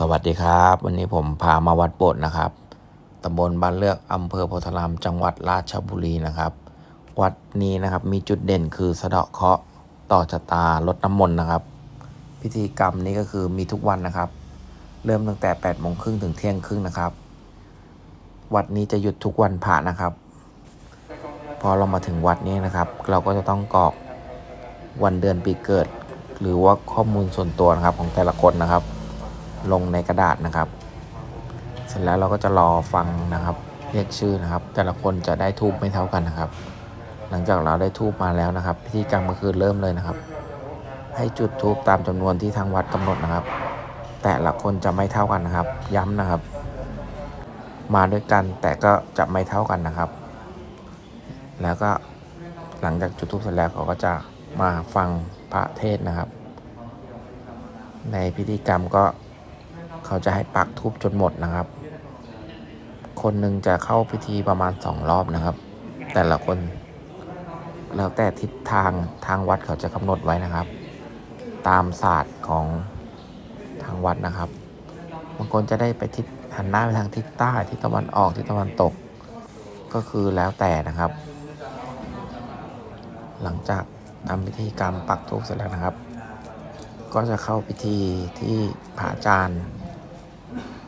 สวัสดีครับ วันนี้ผมพามาวัดโบสถ์นะครับตำบลบ้านเลือกอำเภอโพธารามจังหวัดราชบุรีนะครับ วัดนี้นะครับมีจุดเด่นคือสะเดาะเคราะห์ต่อชะตาลดน้ำมนต์นะครับ พิธีกรรมนี้ก็คือมีทุกวันนะครับ เริ่มตั้งแต่8ปดโมงครึ่งถึงเที่ยงครึ่งนะครับ วัดนี้จะหยุดทุกวันพระนะครับ พอเรามาถึงวัดนี้นะครับ เราก็จะต้องกรอกวันเดือนปีเกิด หรือว่าข้อมูลส่วนตัวนะครับของแต่ละคนนะครับ ลงในกระดาษนะครับ เสร็จแล้วเราก็จะรอฟังนะครับ เรียกชื่อนะครับ แต่ละคนจะได้ทูบไม่เท่ากันนะครับ หลังจากเราได้ทูบมาแล้วนะครับ พิธีกรรมก็คือเริ่มเลยนะครับ ให้จุดทูบตามจำนวนที่ทางวัดกำหนดนะครับ แต่ละคนจะไม่เท่ากันนะครับ ย้ำนะครับ มาด้วยกันแต่ก็จะไม่เท่ากันนะครับ แล้วก็หลังจากจุดทูบเสร็จแล้วเขาก็จะมาฟังพระเทศนะครับ ในพิธีกรรมก็ เขาจะให้ปักทูบจนหมดนะครับ คนหนึ่งจะเข้าพิธีประมาณสองรอบนะครับ แต่ละคน แล้วแต่ทิศทางทางวัดเขาจะกำหนดไว้นะครับ ตามศาสตร์ของทางวัดนะครับบางคนจะได้ไปทิศหันหน้าไปทางทิศใต้ทิศตะวันออกทิศตะวันตก ก็คือแล้วแต่นะครับ หลังจากทำพิธีกรรมปักทูบเสร็จแล้วนะครับ ก็จะเข้าพิธีที่พระอาจารย์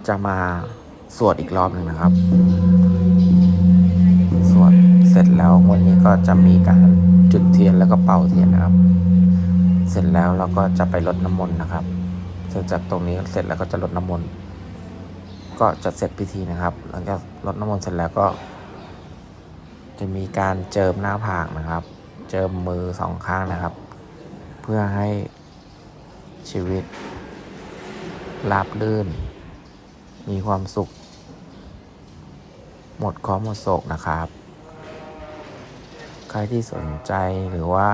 จะมาสวดอีกรอบหนึ่งนะครับ สวดเสร็จแล้ววันนี้ก็จะมีการจุดเทียนแล้วก็เป่าเทียนนะครับ เสร็จแล้วเราก็จะไปรดน้ำมนต์นะครับ เสร็จจากตรงนี้เสร็จแล้วก็จะรดน้ำมนต์ก็จะเสร็จพิธีนะครับ หลังจากรดน้ำมนต์เสร็จแล้วก็ จะมีการเจิมหน้าผากนะครับ เจิมมือสองข้างนะครับ เพื่อให้ชีวิตราบลื่น มีความสุข หมดเคอหมดโศกนะครับ ใครที่สนใจหรือว่า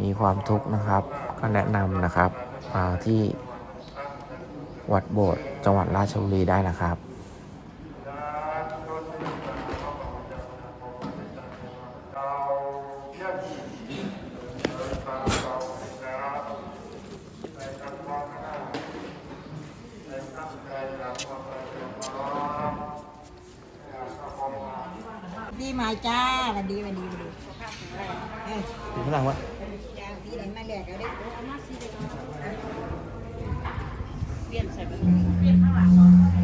มีความทุกข์นะครับ ก็แนะนำนะครับมาที่วัดโบสถ์จังหวัดราชบุรีได้นะครับ ดีมาจ้าวันดีวันดีวันดีเออถึงพลังวะจ้าพี่ไหนมาแลกเอาเด้อเอ้ยเ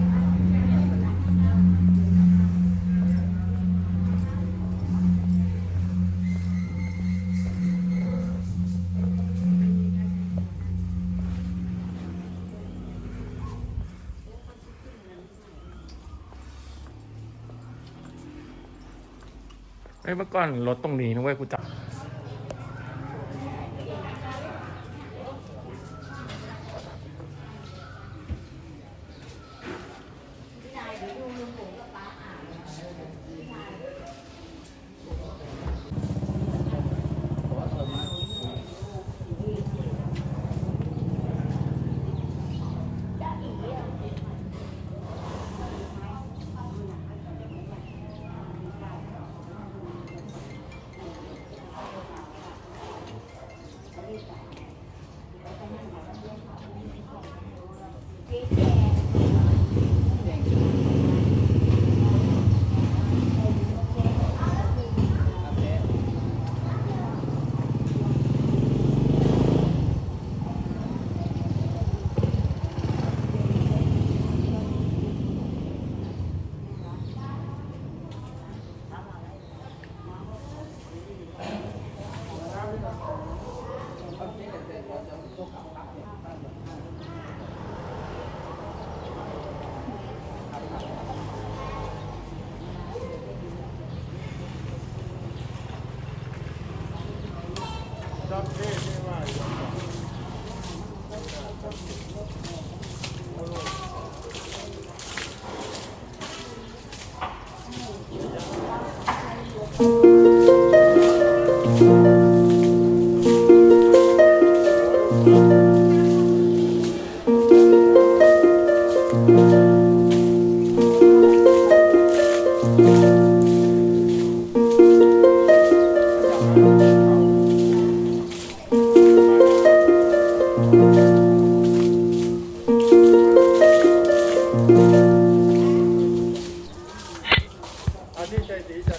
ไอ้เมื่อก่อนรถตรงนี้นะเว้ยกูจั บเ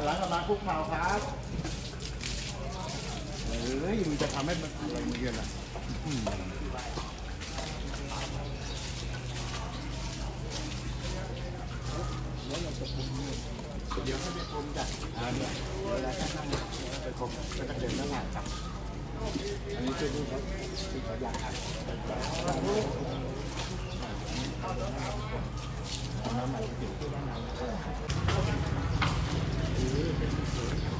นหลังกลับมาคุกเข่าครับเฮ้ยมึงจะทำให้มันอะไรมึงเกินอะอืมเดี๋ยวให้ไปชมจ้ะอ่าเนี่ยเวลาท่านนั่งไปชมก็จะเดินหน้าหลังจ้ะอันนี้คือนี่ครับที่เขาอยากอ่านน้ำม่ติดที่ด้านใน